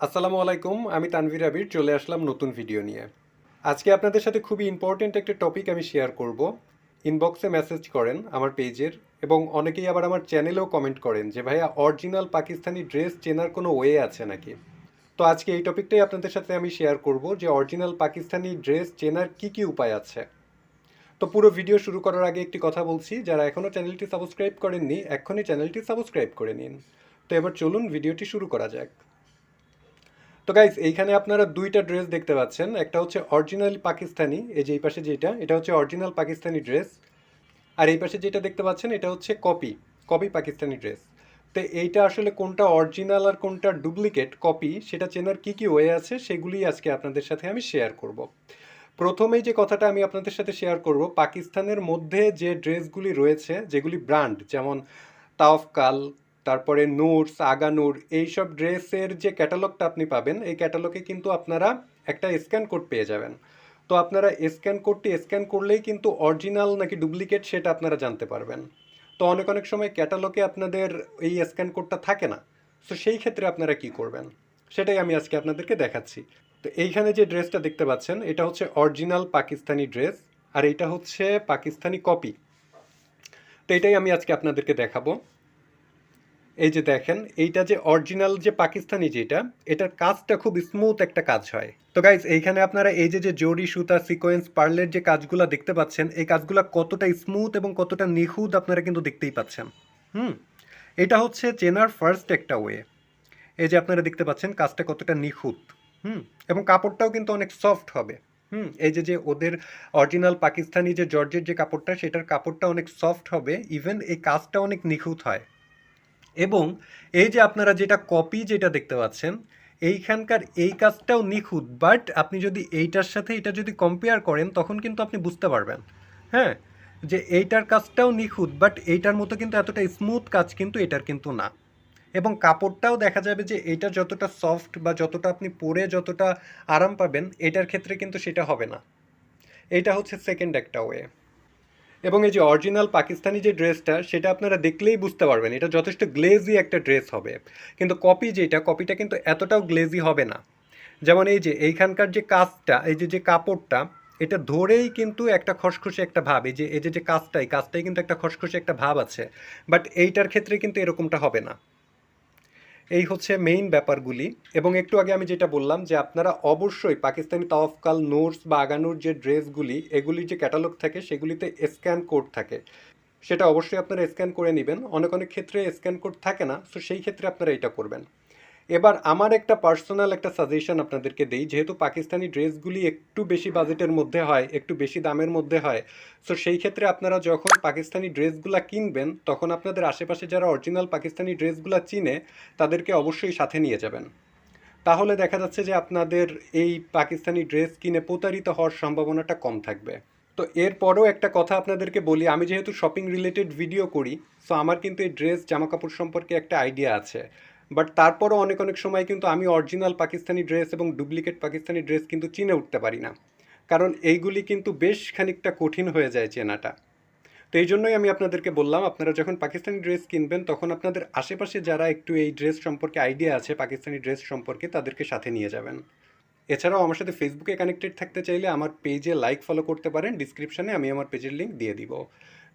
আসসালামু আলাইকুম, আমি তানভীর আবির, চলে আসলাম নতুন ভিডিও নিয়ে। আজকে আপনাদের সাথে খুবই ইম্পর্টেন্ট একটা টপিক আমি শেয়ার করব। ইনবক্সে মেসেজ করেন আমার পেজের এবং অনেকেই আবার আমার চ্যানেলেও কমেন্ট করেন যে, ভাইয়া অরিজিনাল পাকিস্তানি ড্রেস চেনার কোনো ওয়ে আছে নাকি? তো আজকে এই টপিকটাই আপনাদের সাথে আমি শেয়ার করব যে অরিজিনাল পাকিস্তানি ড্রেস চেনার কি কি উপায় আছে। তো পুরো ভিডিও শুরু করার আগে একটি কথা বলছি, যারা এখনও চ্যানেলটি সাবস্ক্রাইব করেননি, এক্ষুনি চ্যানেলটি সাবস্ক্রাইব করে নিন। তো এবার চলুন ভিডিওটি শুরু করা যাক। তো গাইস এইখানে আপনারা দুইটা ড্রেস দেখতে পাচ্ছেন। একটা হচ্ছে অরিজিনাল পাকিস্তানি, এই যে এই পাশে যেটা, এটা হচ্ছে অরিজিনাল পাকিস্তানি ড্রেস আর এই পাশে যেটা দেখতে পাচ্ছেন, এটা হচ্ছে কপি কপি পাকিস্তানি ড্রেস তো এইটা আসলে কোনটা অরিজিনাল আর কোনটা ডুপ্লিকেট কপি সেটা চেনার কি কি ওয়ে আছে সেগুলি আজকে আপনাদের সাথে আমি শেয়ার করব। প্রথমেই যে কথাটা আমি আপনাদের সাথে শেয়ার করব, পাকিস্তানের মধ্যে যে ড্রেসগুলি রয়েছে, যেগুলি ব্র্যান্ড যেমন তাওফকাল তারপরে নূরস আগানুর এইসব ড্রেসের যে ক্যাটালগটা আপনি পাবেন, এই ক্যাটালগে কিন্তু আপনারা একটা স্ক্যান কোড পেয়ে যাবেন। তো আপনারা স্ক্যান কোডটি স্ক্যান করলেই কিন্তু অরিজিনাল নাকি ডুপ্লিকেট সেটা আপনারা জানতে পারবেন। তো অনেক অনেক সময় ক্যাটালগে আপনাদের এই স্ক্যান কোডটা থাকে না। তো সেই ক্ষেত্রে আপনারা কি করবেন? সেটাই আমি আজকে আপনাদেরকে দেখাচ্ছি। তো এইখানে যে ড্রেসটা দেখতে পাচ্ছেন, এটা হচ্ছে অরিজিনাল পাকিস্তানি ড্রেস আর এটা হচ্ছে পাকিস্তানি কপি। তো এটাই আমি আজকে আপনাদেরকে দেখাবো। এই যে দেখেন, এইটা যে অরিজিনাল যে পাকিস্তানি যেটা, এটার কাজটা খুব স্মুথ একটা কাজ হয়। তো গাইজ এইখানে আপনারা এই যে যে জরি, সুতা সিকোয়েন্স পার্লের যে কাজগুলো দেখতে পাচ্ছেন, এই কাজগুলো কতটা স্মুথ এবং কতটা নিখুঁত আপনারা কিন্তু দেখতেই পাচ্ছেন। হুম? এটা হচ্ছে চেনার ফার্স্ট একটা ওয়ে এই যে আপনারা দেখতে পাচ্ছেন, কাজটা কতটা নিখুঁত। হুম? এবং কাপড়টাও কিন্তু অনেক সফট হবে। হুম? এই যে যে ওদের অরিজিনাল পাকিস্তানি যে জর্জের যে কাপড়টা, সেটার কাপড়টা অনেক সফট হবে। ইভেন এই কাজটা অনেক নিখুঁত হয়। এবং এই যে আপনারা যেটা কপি যেটা দেখতে পাচ্ছেন, এইখানকার এই কাজটাও নিখুঁত বাট আপনি যদি এইটার সাথে এটা যদি কম্পেয়ার করেন, তখন কিন্তু আপনি বুঝতে পারবেন হ্যাঁ? যে এইটার কাজটাও নিখুঁত বাট এইটার মতো কিন্তু এতটা স্মুথ কাজ কিন্তু এটার কিন্তু না। এবং কাপড়টাও দেখা যাবে যে এটা যতটা সফট বা যতটা আপনি পরে যতটা আরাম পাবেন, এটার ক্ষেত্রে কিন্তু সেটা হবে না। এটা হচ্ছে সেকেন্ড একটা ওয়ে এবং এই যে অরিজিনাল পাকিস্তানি যে ড্রেসটা, সেটা আপনারা দেখলেই বুঝতে পারবেন। এটা যথেষ্ট গ্লেজি একটা ড্রেস হবে। কিন্তু কপি যেটা কপিটা কিন্তু এতটাও গ্লেজি হবে না। যেমন এই যে, এইখানকার যে কাজটা, এই যে যে কাপড়টা, এটা ধরেই কিন্তু একটা খসখসে একটা ভাব। এই যে এই যে যে কাজটা, এই কাজটাই কিন্তু একটা খসখসে একটা ভাব আছে। বাট এইটার ক্ষেত্রে কিন্তু এরকমটা হবে না। এই হচ্ছে মেইন ব্যাপারগুলি। এবং একটু আগে আমি যেটা বললাম যে আপনারা অবশ্যই পাকিস্তানি তাওয়াফকাল, নোটস বা আগানোর যে ড্রেসগুলি, এগুলি যে ক্যাটালগ থাকে, সেগুলিতে স্ক্যান কোড থাকে। সেটা অবশ্যই আপনারা স্ক্যান করে নেবেন। অনেক অনেক ক্ষেত্রে স্ক্যান কোড থাকে না, তো সেই ক্ষেত্রে আপনারা এটা করবেন। এবার আমার একটা পার্সোনাল একটা সাজেশন আপনাদেরকে দেই, যেহেতু পাকিস্তানি ড্রেসগুলি একটু বেশি বাজেটের মধ্যে হয়, একটু বেশি দামের মধ্যে হয় সো সেই ক্ষেত্রে আপনারা যখন পাকিস্তানি ড্রেসগুলো কিনবেন, তখন আপনাদের আশেপাশে যারা অরিজিনাল পাকিস্তানি ড্রেসগুলো চিনে, তাদেরকে অবশ্যই সাথে নিয়ে যাবেন। তাহলে দেখা যাচ্ছে যে আপনাদের এই পাকিস্তানি ড্রেস কিনে প্রতারিত হওয়ার সম্ভাবনাটা কম থাকবে। তো এরপরও একটা কথা আপনাদেরকে বলি, আমি যেহেতু শপিং রিলেটেড ভিডিও করি সো আমার কিন্তু এই ড্রেস জামা কাপড় সম্পর্কে একটা আইডিয়া আছে। বাট তারপরও অনেক অনেক সময় কিন্তু আমি অরিজিনাল পাকিস্তানি ড্রেস এবং ডুপ্লিকেট পাকিস্তানি ড্রেস কিন্তু চিনে উঠতে পারি না। কারণ এইগুলি কিন্তু বেশ খানিকটা কঠিন হয়ে যায় চেনাটা। তো এই জন্যই আমি আপনাদেরকে বললাম, আপনারা যখন পাকিস্তানি ড্রেস কিনবেন, তখন আপনাদের আশেপাশে যারা একটু এই ড্রেস সম্পর্কে আইডিয়া আছে, পাকিস্তানি ড্রেস সম্পর্কে, তাদেরকে সাথে নিয়ে যাবেন। এছাড়াও আমার সাথে ফেসবুকে কানেক্টেড থাকতে চাইলে আমার পেজে লাইক ফলো করতে পারেন। ডিসক্রিপশানে আমি আমার পেজের লিঙ্ক দিয়ে দিব।